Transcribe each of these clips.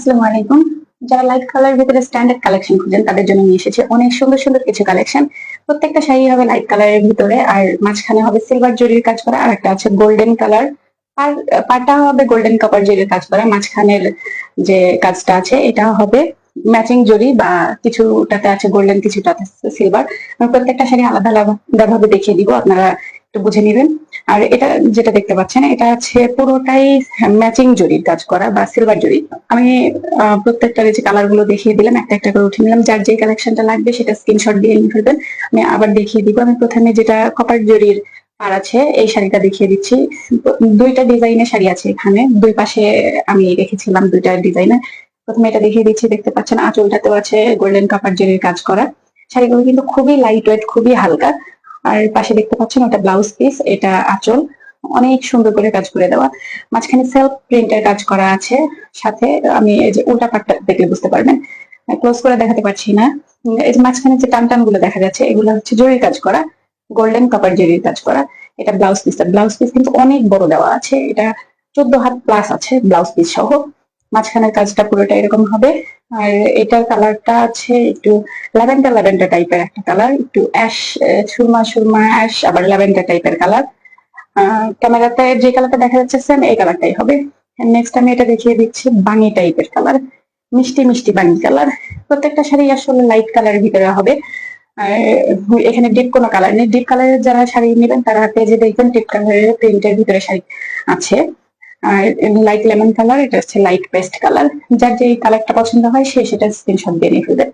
আসসালামু আলাইকুম। যারা লাইট কালার ভিতরে স্ট্যান্ডার্ড কালেকশন খুঁজেন, তাদের জন্য নিয়ে এসেছে অনেক সুন্দর সুন্দর কিছু কালেকশন প্রত্যেকটা শাড়ি হবে লাইট কালারের ভিতরে, আর মাঝখানে হবে সিলভার জরির কাজ করা, আর একটা আছে গোল্ডেন কালার আর পাটা হবে গোল্ডেন জরির কাজ করা। মাঝখানের যে কাজটা আছে, এটা হবে ম্যাচিং জরি বা কিছুটাতে আছে গোল্ডেন কিছুটাতে সিলভার প্রত্যেকটা শাড়ি আলাদা আলাদা ভাবে দেখিয়ে দিব, আপনারা একটু বুঝে নেবেন। আর এটা যেটা দেখতে পাচ্ছেন, এটা আছে পুরোটাই ম্যাচিং জরির কাজ করা বা সিলভার জরি। আমি প্রত্যেকটার যে কালারগুলো দেখিয়ে দিলাম, একটা একটা করে উঠে নিলাম। যার যে কালেকশনটা লাগবে সেটা স্ক্রিনশট দিয়ে নিয়ে ফেলবেন। আমি আবার দেখিয়ে দিব। আমি প্রথমে যেটা কপার জরির আর আছে, এই শাড়িটা দেখিয়ে দিচ্ছি। দুইটা ডিজাইনের শাড়ি আছে এখানে। দুই পাশে আমি রেখেছিলাম দুইটা ডিজাইনের প্রথমে এটা দেখিয়ে দিচ্ছি, দেখতে পাচ্ছেন আঁচলটাতেও আছে গোল্ডেন কাপার জরির কাজ করা। শাড়িগুলো কিন্তু খুবই লাইট ওয়েট খুবই হালকা। আর পাশে দেখতে পাচ্ছেন ওটা ব্লাউজ পিস এটা আঁচল। অনেক সুন্দর করে কাজ করে দেওয়া। মাঝখানে সেলফ প্রিন্টের কাজ করা আছে। সাথে আমি এই যে উল্টা পাটটা দেখলে বুঝতে পারবেন। ক্লোজ করে দেখাতে পারছি না। এই যে মাঝখানে যে টান টানগুলো দেখা যাচ্ছে, এগুলো হচ্ছে জরির কাজ করা। গোল্ডেন কাপার জরির কাজ করা। এটা ব্লাউজ পিসটা ব্লাউজ পিস কিন্তু অনেক বড় দেওয়া আছে। এটা চোদ্দ হাত প্লাস আছে ব্লাউজ পিস সহ। মাঝখানের কাজটা পুরোটা এরকম হবে। আর এটার কালারটা আছে একটু ল্যাভেন্ডার ল্যাভেন্ডার টাইপের একটা কালার, একটু অ্যাশ সুরমা সুরমা, অ্যাশ, আবার ল্যাভেন্ডার টাইপের কালার। ক্যামেরাতে যে কালারটা দেখা যাচ্ছে, সেম এই কালারটাই হবে। নেক্সট আমি এটা দেখিয়ে দিচ্ছি, বাঙি টাইপের কালার। মিষ্টি মিষ্টি বাঙি কালার। প্রত্যেকটা শাড়ি আসলে লাইট কালারের ভিতরে হবে। আর এখানে ডিপ কোনো কালার নেই। ডিপ কালারের যারা শাড়ি নেবেন, তারা পেজে দেখবেন ডিপ কালারের প্রিন্টের ভিতরে শাড়ি আছে। আর লাইট লেমন কালার এটা হচ্ছে লাইট পেস্ট কালার যার যে কালারটা পছন্দ হয়, সে সেটা স্ক্রিনশট দিয়ে নিয়ে ফেলবে।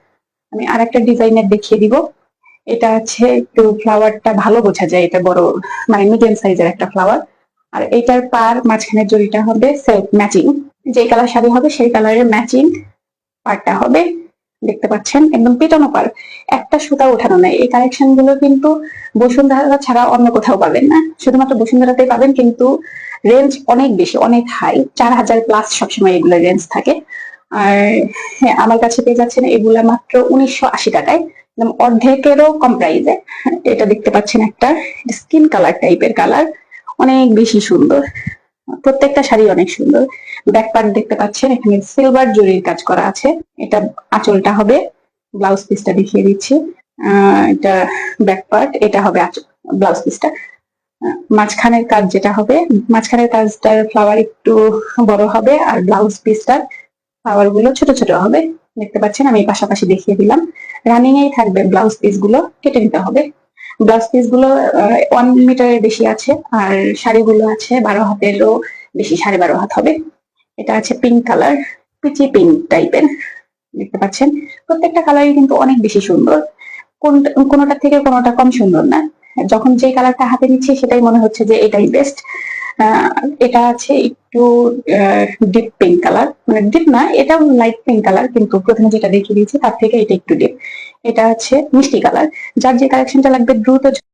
আমি আর একটা ডিজাইনের দেখিয়ে দিব। এটা আছে একটু ফ্লাওয়ারটা ভালো বোঝা যায়, এটা বড় মানে মিডিয়াম সাইজের একটা ফ্লাওয়ার আর এটার পার মাঝখানের জড়িটা হবে সেলফ ম্যাচিং যে কালার শাড়ি হবে, সেই কালারের ম্যাচিং পারটা হবে। দেখতে পাচ্ছেন একদম পেটানো পার একটা সুতা ওঠানো নাই। এই কালেকশনগুলো কিন্তু বসুন্ধরা ছাড়া অন্য কোথাও পাবেন না। শুধুমাত্র বসুন্ধরাতেই পাবেন কিন্তু রেঞ্জ অনেক বেশি অনেক হাই চার হাজার প্লাস সবসময় এগুলো রেঞ্জ থাকে। আর হ্যাঁ, আমার কাছে পেয়ে যাচ্ছেন এগুলা মাত্র উনিশশো আশি টাকায়। একদম অর্ধেকেরও কম প্রাইসে এটা দেখতে পাচ্ছেন একটা স্কিন কালার টাইপের কালার অনেক বেশি সুন্দর। প্রত্যেকটা শাড়ি অনেক সুন্দর। ব্যাক পার্ট দেখতে পাচ্ছেন, এখানে সিলভার জরির কাজ করা আছে। এটা আঁচলটা হবে ব্লাউজ পিসটা দেখিয়ে দিচ্ছি। এটা ব্যাক পার্ট এটা হবে ব্লাউজ পিসটা মাঝখানের কাজ যেটা হবে, মাঝখানের কাজটার ফ্লাওয়ার একটু বড় হবে, আর ব্লাউজ পিসটার ফ্লাওয়ারগুলো ছোট ছোট হবে। দেখতে পাচ্ছেন, আমি পাশাপাশি দেখিয়ে দিলাম। রানিং এই থাকবে ব্লাউজ পিসগুলো, কেটে নিতে হবে। ব্লাউজ পিসগুলো ওয়ান মিটারের বেশি আছে, আর শাড়িগুলো আছে বারো হাতেরও বেশি, সাড়ে বারো হাত হবে। এটা আছে পিঙ্ক কালার পিচি পিঙ্ক টাইপের দেখতে পাচ্ছেন। প্রত্যেকটা কালারই কিন্তু অনেক বেশি সুন্দর। কোনটা থেকে কোনোটা কম সুন্দর না। যখন যে কালারটা হাতে নিচ্ছে, সেটাই মনে হচ্ছে যে এটাই বেস্ট এটা আছে একটু ডিপ পিঙ্ক কালার মানে ডিপ না এটা লাইট পিঙ্ক কালার কিন্তু প্রথমে যেটা দেখিয়ে দিয়েছি, তার থেকে এটা একটু ডিপ এটা আছে মিষ্টি কালার যার যে কালেকশনটা লাগবে দ্রুত